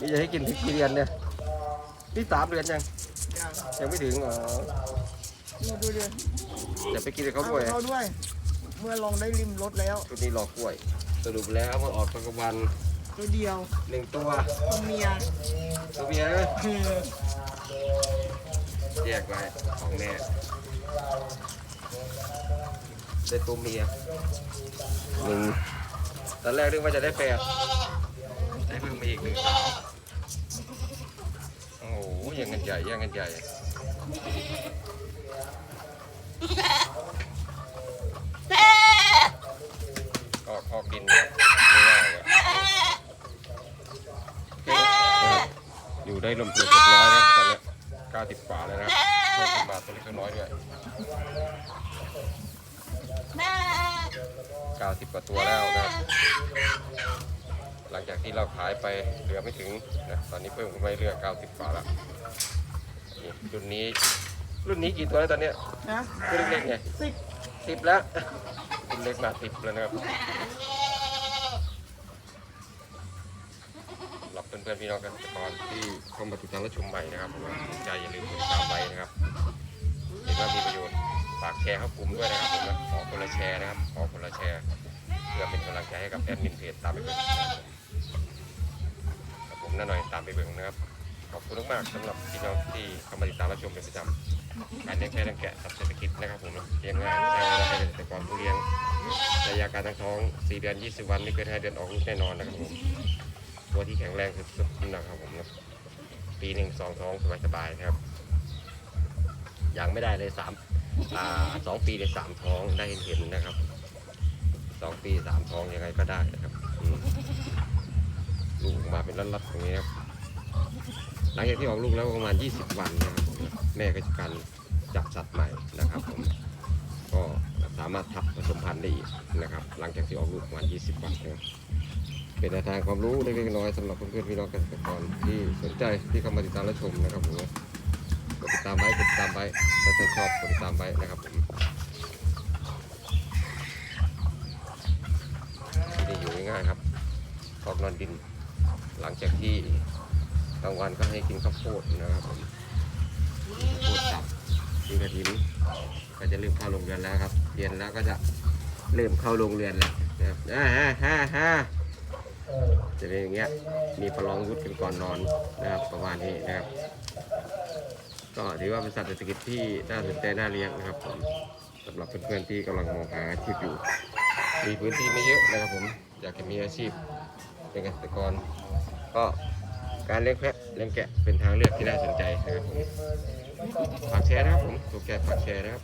นี่จะให้กินถึงกี่เดือนเนี่ยนี่สามเดือนยังอย่างยังไม่ถึงอ๋อดูดูดิจะไปกินกับเขาด้วยเขาด้วย เมื่อลองได้ริมรถแล้ว ชุดนี้รอกล้วย สรุปแล้วเมื่อออกตอนกลางวันตัวเดียวหนึ่งตัว ตัวเมียตัวเมียเลยเออแยกไว้ของแม่ได้ตัวเมียหนึ่งตอนแรกนึกว่าจะได้แปด ได้เพิ่งมาอีกหนึ่งสาวโอ้โหยังกันใหญ่ยังกันใหญ่ก็คอกดินครับไม่ว่าเลยอยู่ได้ลมตัวเกือบร้อยนะตอนนี้เก้าสิบกว่าแล้วนะบเพิ่มขึ้นมาตัวเล็กตัวน้อยด้วยเก้าสิบกว่าตัวแล้วนะ หลังจากที่เราขายไปเหลือไม่ถึงนะตอนนี้เพิ่มขึ้นไปเรื่อย90กว่าแล้วนี่รุ่นนี้ รุ่นนี้กี่ตัวแล้วตอนเนี้ยนะรุ่นเล็กๆไงสิบสิบแล้วรุ่นเล็กมาสิบแล้วนะครับสำหรับเพื่อนๆพี่น้องเกษตรกรที่เข้ามาติดตามและชมใหม่นะครับผมสนใจอย่าลืมกดติดตามไว้นะครับเห็นว่ามีประโยชน์ฝากแชร์เข้ากลุ่มด้วยนะครับผมนะขอคนละแชร์นะครับขอคนละแชร์เพื่อเป็นกำลังใจให้กับแอดมินเพจตามไปเบิ่ง นะครับผมน้าหน่อยตามไปเบิ่งนะครับ ขอบคุณมากๆสำหรับพี่น้องที่เข้ามาติดตามรับชมเป็นประจำการเลี้ยงแพะเลี้ยงแกะสัตว์เศรษฐกิจนะครับผมเลี้ยงง่ายใช้เวลาให้เกษตรกรผู้เลี้ยงระยะการตั้งท้อง 4 เดือน 20 วันไม่เกิน 5 เดือนออกลูกแน่นอนนะครับผมตัวที่แข็งแรงสุดๆนะครับผมนะปีหนึ่งสองท้องสบายๆนะครับอย่างไม่ได้เลยสามสองปีเลยสามท้องได้เห็นๆนะครับสองปีสามท้องยังไงก็ได้นะครับ ลูกออกมาเป็นรัดๆตรงนี้ครับหลังจากที่ออกลูกแล้วประมาณ 20 วันนะครับผมแม่ก็จะการจับสัตว์ใหม่นะครับผมก็สามารถทับผสมพันธุ์ได้อีกนะครับ หลังจากที่ออกลูกประมาณ 20 วันนะครับเป็นแนวทางความรู้เล็กๆน้อยสำหรับเพื่อนๆพี่น้องเกษตรกรที่สนใจที่เข้ามาติดตามและชมนะครับผมกดติดตามไว้กดติดตามไว้ถ้าชอบกดติดตามไว้นะครับผมที่นี่อยู่ง่ายๆครับคอกนอนดิน หลังจากที่กลางวันก็ให้กินข้าวโพดนะครับผมข้าวโพดสับกินกระถินก็จะเริ่มเข้าโรงเรียนแล้วครับเย็นแล้วก็จะเริ่มเข้าโรงเรียนแล้วนะครับอ่าฮ่าฮ่าฮ่าจะเป็นอย่างเงี้ยมีประลองวุฒิกันก่อนนอนนะครับประมาณนี้นะครับ ก็ถือว่าเป็นสัตว์เศรษฐกิจที่น่าสนใจน่าเลี้ยงนะครับผมสำหรับเพื่อนๆที่กำลังมองหาอาชีพอยู่ มีพื้นที่ไม่เยอะนะครับผมอยากจะมีอาชีพ เป็นเกษตรกร ก็การเลี้ยงแพะเลี้ยงแกะเป็นทางเลือกที่น่าสนใจนะครับผมฝากแชร์นะครับผมถูกแกะฝากแชร์นะครับ